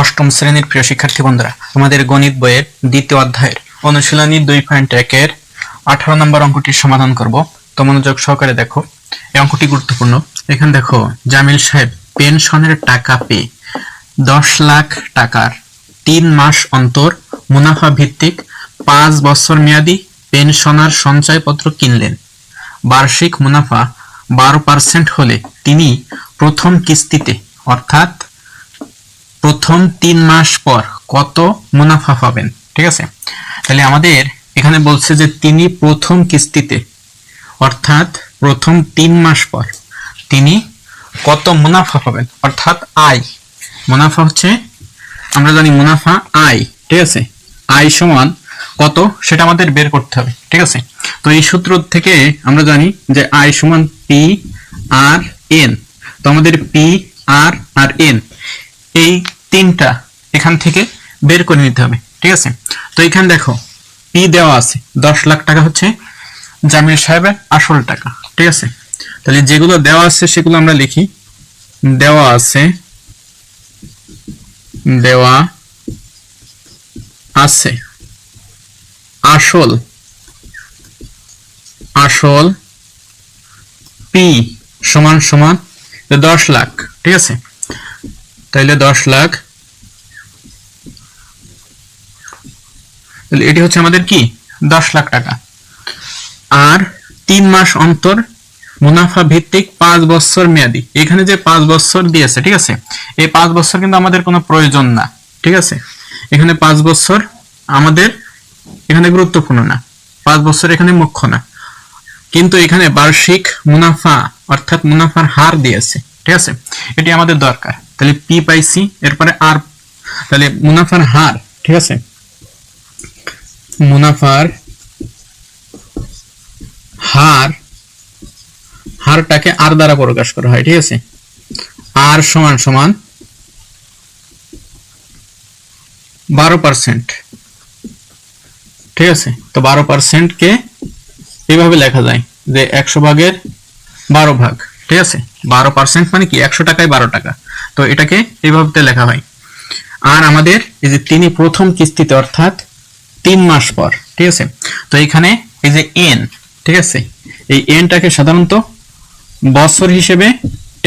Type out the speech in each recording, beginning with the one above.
অষ্টম শ্রেণির প্রিয় শিক্ষার্থী বন্ধুরা, তোমাদের গণিত বইয়ের দ্বিতীয় অধ্যায়ের অনুশীলনী দুই পয়েন্ট একের আঠারো নম্বর অঙ্কটির সমাধান করব। তো মনোযোগ সহকারে দেখো, এই অঙ্কটি গুরুত্বপূর্ণ। এখানে দেখো, জামিল সাহেব পেনশনের টাকা পেয়ে দশ লাখ টাকার তিন মাস অন্তর মুনাফা ভিত্তিক পাঁচ বছর মেয়াদি পেনশনার সঞ্চয়পত্র কিনলেন। বার্ষিক মুনাফা বারো পার্সেন্ট হলে তিনি প্রথম কিস্তিতে, অর্থাৎ প্রথম তিন মাস পর কত মুনাফা পাবেন? ঠিক আছে? তাহলে আমাদের এখানে বলছে যে তিনি প্রথম কিস্তিতে, অর্থাৎ প্রথম তিন মাস পর তিনি কত মুনাফা পাবেন? অর্থাৎ আয়। মুনাফা হচ্ছে, আমরা জানি মুনাফা আয়, ঠিক আছে? আয় সমান কত? সেটা আমাদের বের করতে হবে, ঠিক আছে? তো এই সূত্র থেকে আমরা জানি যে আয় সমান পি আর এন তো আমাদের পি আর আর এন এই তিনটা এখান থেকে বের করে নিতে হবে, ঠিক আছে? তো এখানে দেখো, পি দেওয়া আছে, দশ লাখ টাকা হচ্ছে জামিল সাহেবের আসল টাকা, ঠিক আছে? তাহলে যেগুলো দেওয়া আছে সেগুলো আমরা লিখি। দেওয়া আছে দেওয়া আছে। আসল আসল পি সমান সমান দশ লাখ, ঠিক আছে? তাইলে দশ লাখ। এটি হচ্ছে আমাদের কি? দশ লাখ টাকা। আর তিন মাস অন্তর মুনাফা ভিত্তিক পাঁচ বছর মেয়াদি। এখানে যে পাঁচ বছর দিয়েছে, ঠিক আছে? এই পাঁচ বছর কিন্তু আমাদের কোনো প্রয়োজন না, ঠিক আছে? এখানে পাঁচ বছর আমাদের এখানে গুরুত্বপূর্ণ না, পাঁচ বছর এখানে মুখ্য না। কিন্তু এখানে বার্ষিক মুনাফা অর্থাৎ মুনাফার হার দিয়েছে, ঠিক আছে? এটি আমাদের দরকার। তাহলে পি পাইছি এরপরে আর তাহলে মুনাফার হার, ঠিক আছে? মুনাফার হার, হারটাকে আর দ্বারা প্রকাশ করা হয়, ঠিক আছে? আর সমান সমান বারো পার্সেন্ট ঠিক আছে? তো বারো পার্সেন্টকে এইভাবে লেখা যায় যে একশো ভাগের বারো ভাগ। ঠিক আছে? বারো পার্সেন্ট মানে কি? একশো টাকায় বারো টাকা। তো এটাকে এইভাবে লেখা হয়। আর আমাদের এই যে তিনি প্রথম কিস্তিতে অর্থাৎ তিন মাস পর, ঠিক আছে? তো এখানে এই যে এন ঠিক আছে? এই এনটাকে সাধারণত বছর হিসেবে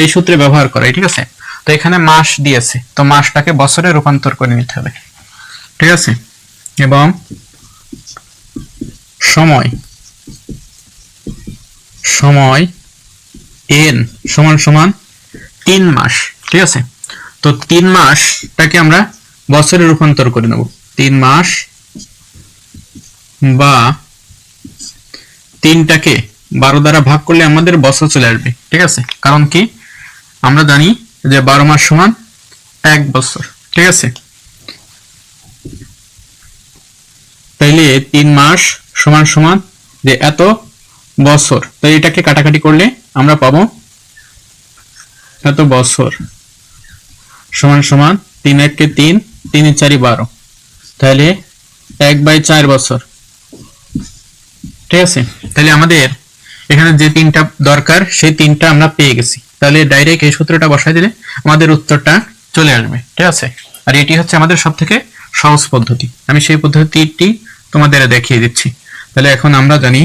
এই সূত্রে ব্যবহার করে ঠিক আছে? তো এখানে মাস দিয়েছে। তো মাসটাকে বছরে রূপান্তর করে নিতে হবে, ঠিক আছে? এবং সময় সময় এন সমান সমান তিন মাস, ঠিক আছে? তো তিন মাসটাকে আমরা বছরে রূপান্তর করে নেব। তিন মাস বা তিনটাকে বারো দ্বারা ভাগ করলে আমাদের বছর চলে আসবে, ঠিক আছে? কারণ কি? আমরা জানি যে বারো মাস সমান এক বছর, ঠিক আছে? তাইলে তিন মাস সমান সমান যে এত বছর তো এটাকে কাটাকাটি করলে আমরা পাবো এত বছর। সমান সমান তিন এককে তিন তিন চারি বারো। তাহলে এক বাই চার বছর। ঠিক আছে? তাহলে আমাদের এখানে যে তিনটা দরকার, সেই তিনটা আমরা পেয়ে গেছি। তাহলে ডাইরেক্ট এই সূত্রটা বসাই দিলে আমাদের উত্তরটা চলে আসবে। ঠিক আছে? আর এটি হচ্ছে আমাদের সব থেকে সহজ পদ্ধতি। আমি সেই পদ্ধতিটি তোমাদের দেখিয়ে দিচ্ছি। তাহলে এখন আমরা জানি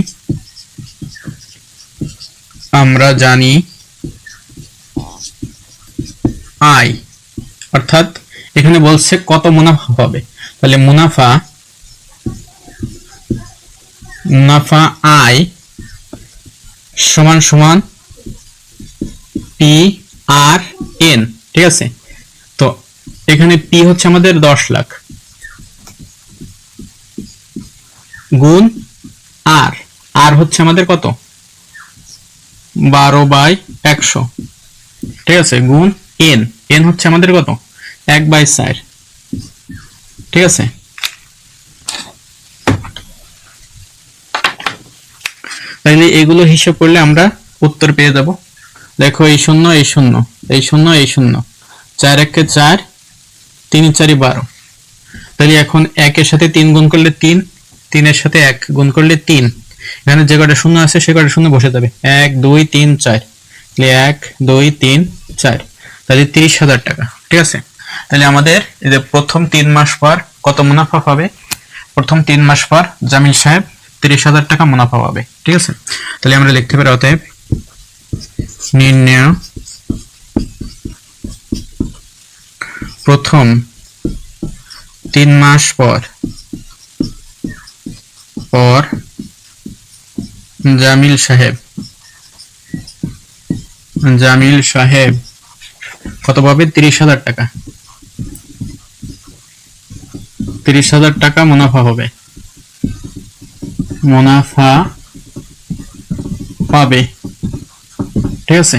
আমরা জানি আয় অর্থাৎ এখানে বলছে কত মুনাফা হবে। তাহলে মুনাফা মুনাফা আয় সমান সমান পি আর এন, ঠিক আছে? তো এখানে পি হচ্ছে আমাদের দশ লাখ গুণ আর আর হচ্ছে আমাদের কত? বারো বাই একশো। ঠিক আছে, গুণ এন। এন হচ্ছে আমাদের কত? এক বাই চার। ঠিক আছে? তাহলে এগুলো হিসেব করলে আমরা উত্তর পেয়ে যাব। দেখো, এই শূন্য এই শূন্য এই শূন্য এই শূন্য। চার একে চার, তিন চারি বারো। তাহলে এখন একের সাথে তিন গুণ করলে তিন, তিনের সাথে এক গুণ করলে তিন। এখানে যে কটা শূন্য আছে, সে কটা শূন্য বসে যাবে? এক, দুই, তিন, চার। তাহলে এক, দুই, তিন, চার। তাহলে তিরিশ হাজার টাকা, ঠিক আছে? তাহলে আমাদের এই যে প্রথম তিন মাস পর কত মুনাফা পাবে? প্রথম তিন মাস পর জামিল সাহেব তিরিশ হাজার টাকা মুনাফা পাবে, ঠিক আছে? তাহলে আমরা লিখতে পারি অতএব নির্ণয় প্রথম তিন মাস পর পর জামিল সাহেব। জামিল সাহেব, কত পাবে? তিরিশ হাজার টাকা। তিরিশ হাজার টাকা মুনাফা হবে। মুনাফা পাবে। ঠিক আছে?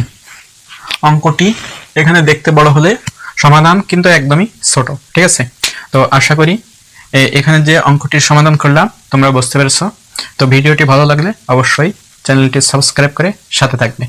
অঙ্কটি এখানে দেখতে বড় হলে সমাধান কিন্তু একদমই ছোট। ঠিক আছে? তো আশা করি এখানে যে অঙ্কটির সমাধান করলাম, তোমরা বুঝতে পেরেছ। তো ভিডিওটি ভালো লাগলে অবশ্যই চ্যানেলটি সাবস্ক্রাইব করে সাথে থাকবে।